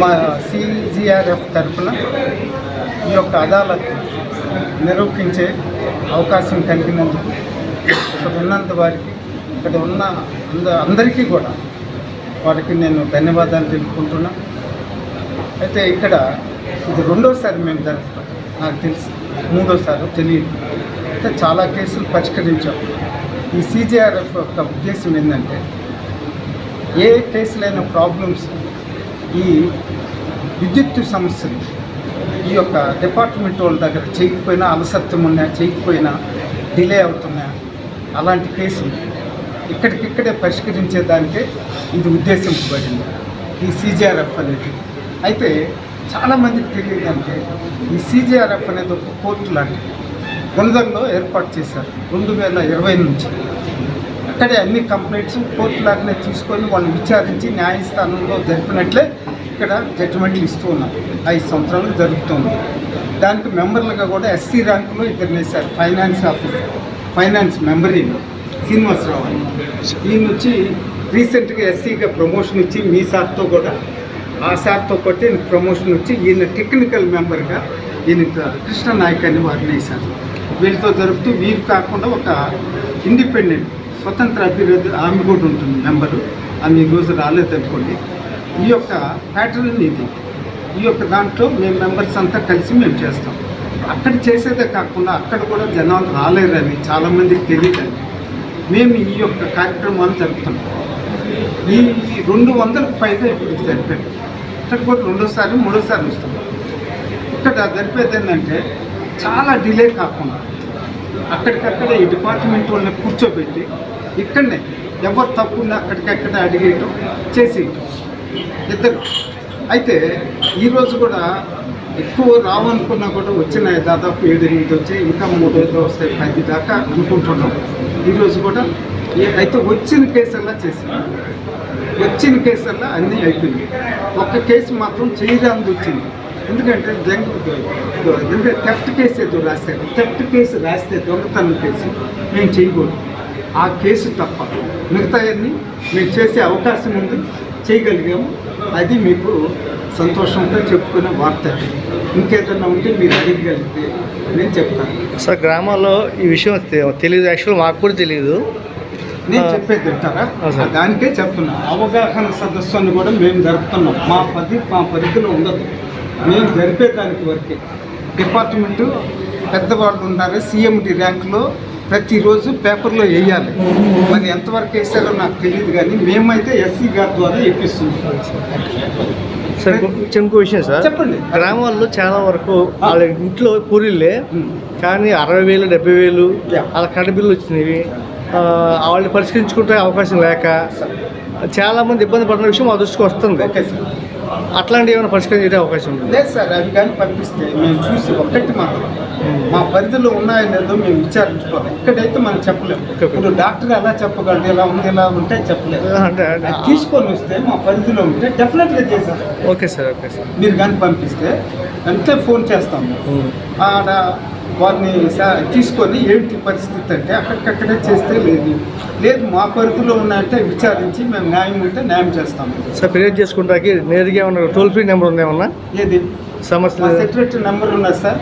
మా సిజిఆర్ఎఫ్ తరఫున ఈ యొక్క అదాలత్ నిరూపించే అవకాశం కలిగినందుకు ఇక్కడ ఉన్నంత వారికి ఇక్కడ ఉన్న అంద అందరికీ కూడా వారికి నేను ధన్యవాదాలు తెలుపుకుంటున్నా. అయితే ఇక్కడ ఇది రెండోసారి మేము జరుపుతాం. నాకు తెలిసి. మూడోసారి తెలియదు. అయితే చాలా కేసులు పరిష్కరించాం. ఈ సిజిఆర్ఎఫ్ యొక్క ఉద్దేశం ఏంటంటే ఏ కేసులైన ప్రాబ్లమ్స్ ఈ విద్యుత్ సమస్యలు ఈ యొక్క డిపార్ట్మెంట్ వాళ్ళ దగ్గర చేయకపోయినా అలసత్వం ఉన్నా చేయకపోయినా డిలే అవుతున్నా అలాంటి కేసులు ఇక్కడికిక్కడే పరిష్కరించేదానికే ఇది ఉద్దేశింపబడింది ఈ సీజీఆర్ఎఫ్ అనేది. అయితే చాలామందికి తెలియదంటే ఈ సీజీఆర్ఎఫ్ అనేది ఒక కోర్టు లాంటిది. గుణదంలో ఏర్పాటు చేశారు. రెండు వేల ఇరవై నుంచి. అక్కడే అన్ని కంప్లైంట్స్ కోర్టు లాగానే తీసుకొని వాళ్ళని విచారించి న్యాయస్థానంలో జరిపినట్లే ఇక్కడ జడ్జిమెంట్లు ఇస్తూ ఉన్నారు. ఐదు సంవత్సరాలు జరుగుతుంది. దానికి మెంబర్లుగా కూడా ఎస్సీ ర్యాంకులో ఇద్దరు వేశారు. ఫైనాన్స్ ఆఫీసర్ ఫైనాన్స్ మెంబర్ ఈయన శ్రీనివాసరావు అని. ఈయన వచ్చి రీసెంట్గా ఎస్సీగా ప్రమోషన్ ఇచ్చి మీ సార్తో కూడా ఆ సార్తో పాటు ఈయన ప్రమోషన్ వచ్చి ఈయన టెక్నికల్ మెంబర్గా ఈయన కృష్ణ నాయక్ అని వారిని వేశారు. వీళ్ళతో జరుపుతూ వీరు కాకుండా ఒక ఇండిపెండెంట్ స్వతంత్ర అభ్యర్థి ఆమె కూడా ఉంటుంది నెంబరు ఆమె ఈరోజు రాలేదు అనుకోండి ఈ యొక్క ప్యాటర్న్ ఇది ఈ యొక్క దాంట్లో మేము మెంబర్స్ అంతా కలిసి మేము చేస్తాం. అక్కడ చేసేదే కాకుండా అక్కడ కూడా జనాలు రాలేరని చాలామందికి తెలియదని మేము ఈ యొక్క కార్యక్రమాన్ని జరుపుతున్నాం ఈ రెండు వందలకు పైగా ఇప్పుడు జరిపాడు ఇక్కడ కూడా రెండోసారి మూడోసారి వస్తాం ఇక్కడ జరిపేది ఏంటంటే చాలా డిలే కాకుండా అక్కడికక్కడే ఈ డిపార్ట్మెంట్ వాళ్ళని కూర్చోబెట్టి ఇక్కడనే ఎవరు తప్పున్నా అక్కడికక్కడే అడిగేయటం చేసేయటం. ఇద్దరు. అయితే ఈరోజు కూడా ఎక్కువ రావనుకున్నా కూడా వచ్చినాయి దాదాపు ఏడు ఎనిమిది వచ్చాయి ఇంకా మూడు రోజులు వస్తాయి పది దాకా అనుకుంటున్నాం. ఈరోజు కూడా అయితే వచ్చిన కేసుల్లా చేసాం వచ్చిన కేసుల్లో అన్నీ అయిపోయింది ఒక్క కేసు మాత్రం చేయడానికి వచ్చింది. ఎందుకంటే జంగ్ ఎందుకంటే థెఫ్ట్ కేసు ఏదో రాశారు. థెఫ్ట్ కేసు రాస్తే దొంగతనం కేసు మేము చేయకూడదు. ఆ కేసు తప్ప. మిగతాయన్నీ మేము చేసే అవకాశం ఉంది. చేయగలిగాము. అది మీకు సంతోషంతో చెప్పుకునే వార్త ఇంకేదన్నా ఉంటే మీరు అడగగలిగితే నేను చెప్తాను. సార్ గ్రామాల్లో ఈ విషయం తెలియదు యాక్చువల్ మాకు కూడా తెలియదు నేను. చెప్పేది సార్. దానికే చెప్తున్నా. అవగాహన సదస్సును కూడా మేము జరుపుతున్నాం. మా పది మా పరిధిలో ఉండదు. మేము జరిపేదానికి వరకే. డిపార్ట్మెంటు పెద్దవాళ్ళు ఉన్నారు సిఎండి ర్యాంకులో ప్రతిరోజు పేపర్లో వేయాలి. మరి ఎంతవరకు వేసారో నాకు తెలియదు కానీ మేమైతే ఎస్సీ గారి ద్వారా వేపిస్తున్నాం. సార్ ఇంకో- విషయం సార్. చెప్పండి. గ్రామాల్లో చాలా వరకు వాళ్ళ ఇంట్లో ఉమ్. కానీ అరవై వేలు డెబ్బై వేలు. వాళ్ళ కరెంట్ బిల్లు వచ్చినవి. ఆ, వాళ్ళని పరిష్కరించుకుంటే అవకాశం లేక చాలా మంది ఇబ్బంది పడిన విషయం మా దృష్టికి వస్తుంది. Okay sir. అట్లాంటివి ఏమైనా పరిష్కరించే అవకాశం ఉంది? లేదు సార్ అవి కానీ పంపిస్తే మేము చూసి ఒక్కటి మాత్రం. మా పరిధిలో ఉన్నాయో లేదో మేము విచారించుకోవాలి. ఇక్కడైతే మనం చెప్పలేము. ఇప్పుడు డాక్టర్ ఎలా చెప్పగలడు ఇలా ఉంది ఇలా ఉంటే చెప్పలేదు తీసుకొని వస్తే మా పరిధిలో ఉంటే డెఫినెట్గా చేశాం ఓకే సార్ ఓకే సార్. మీరు కానీ పంపిస్తే వెంటనే ఫోన్ చేస్తాము. ఆడ వారిని తీసుకొని ఏంటి పరిస్థితి అంటే అక్కడికక్కడే చేస్తే లేదు. లేదు మా పరిధిలో ఉన్నాయంటే విచారించి మేము న్యాయం ఉంటే న్యాయం చేస్తాము సార్ ఫిర్యాదు చేసుకుంటాకి నేరుగా ఏమన్నా టోల్ ఫ్రీ నెంబర్ ఉందా ఏమన్నా? ఏది? సమస్య సెక్రటరీ నెంబర్ ఉన్నది సార్?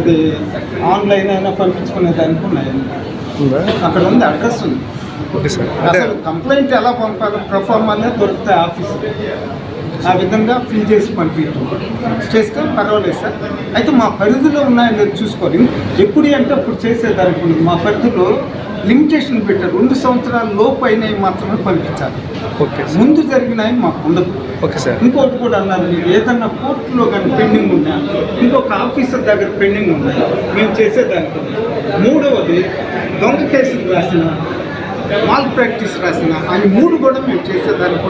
ఇది ఆన్లైన్ అయినా పంపించుకునే దానికి ఉన్నాయి అక్కడ ఉంది అడ్రస్ ఉంది. Okay sir. అసలు కంప్లైంట్ ఎలా పంపాలో? ప్రొఫార్మానే దొరుకుతాయి ఆఫీస్ ఆ విధంగా ఫిల్ చేసి పంపించడం చేస్తే పర్వాలేదు సార్. అయితే మా పరిధిలో ఉన్నాయని చూసుకోవాలి. ఎప్పుడు అంటే అప్పుడు చేసేదానికి ఉంది. మా పరిధిలో లిమిటేషన్ పెట్టారు. రెండు సంవత్సరాల లోపు అయినవి మాత్రమే పంపించాలి. ఓకే ముందు జరిగినవి మాకు ఉండదు. Okay sir. ఇంకోటి కూడా అన్నారు మీరు. ఏదన్నా కోర్టులో కానీ పెండింగ్ ఉన్నా ఇంకొక ఆఫీసర్ దగ్గర పెండింగ్ ఉన్నాయి మేము చేసేదానికి మూడవది దొంగ కేసులు రాసిన మాల్ ప్రాక్టీస్ రాసిన అవి మూడు కూడా మేము చేసేదానికి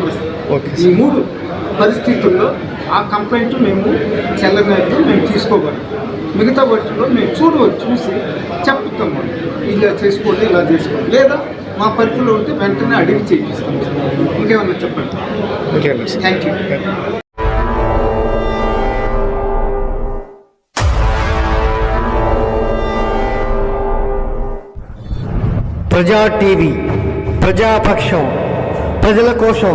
ఓకే ఈ మూడు పరిస్థితుల్లో ఆ కంప్లైంట్ మేము చెల్లనట్టు మేము తీసుకోగలం. మిగతా వాటిలో మేము చూడవచ్చు చూసి చెప్తాం. ఇలా చేసుకోండి ఇలా చేసుకోండి. లేదా మా పరిధిలో ఉంటే వెంటనే అడిగి చేయిస్తాం. ఇంకేమన్నా చెప్పండి? థ్యాంక్ యూ ప్రజా టీవీ ప్రజాపక్షం ప్రజల కోసం